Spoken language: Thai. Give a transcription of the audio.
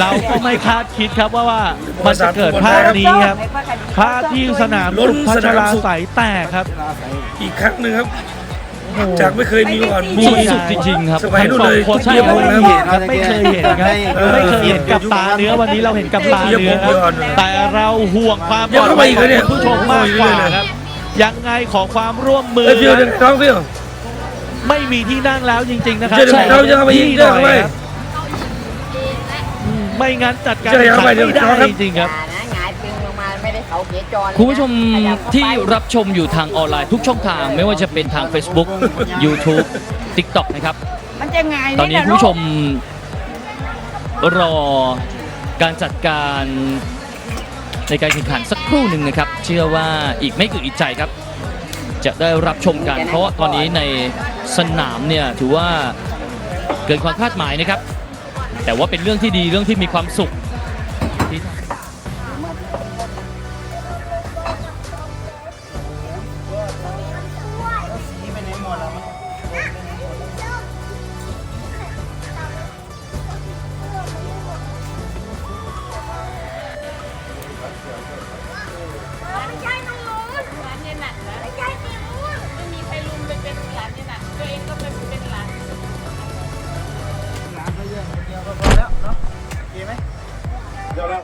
เราก็ไม่คาดคิดครับว่าว่ามันจะเกิดภาพนี้ครับภาพที่สนามสุพัชราใสยแตกครับ อีกครั้งหนึ่งครับ จากไม่เคยมีมาก่อนมีมีสุดจริงๆครับสมัยนู้นเลยคนเทีใช่ยบไม่ผมเคแล้วยเห็นครับไม่เคยเห็นครับเออไม่เคยเห็นกับตาเนื้อวันนี้เราเห็นกับตาเนื้อครับแต่เราห่วงความปลอดภัยของคุณผู้ชมมากกว่าครับยังไงขอความร่วมมือเอ้ยเฟียวเดินท้องเฟียวไม่มีที่นั่งแล้วจริง ๆ นะครับเดี๋ยวเดี๋ยวเดี๋ยวเข้าไปอีกที่เดี๋ยวเข้าไปหน่อยครับอืม ไม่งั้นจัดการเดี๋ยวเข้าไปแข่งขันไม่เดี๋ยวได้ครับจริงๆครับ อย่านะหงายตึงลงมาไม่ได้เสาเกียร์จรเลยนะคุณผู้ชมขยับเข้าไปที่รับชมอยู่ทางออนไลน์ทุกช่องทางไม่ว่าจะเป็นทาง Facebook YouTube TikTok นะครับ มันจะหงายตอนนี้ไหะคุณผู้ชมลูกรอการจัดการในการแข่งขันสักครู่หนึ่งนะครับ เชื่อว่าอีกไม่กี่อึดใจครับ จะได้รับชมกัน เพราะว่าตอนนี้ในสนามเนี่ยถือว่าเกินความคาดหมายนะครับ แต่ว่าเป็นเรื่องที่ดีเรื่องที่มีความสุข যারা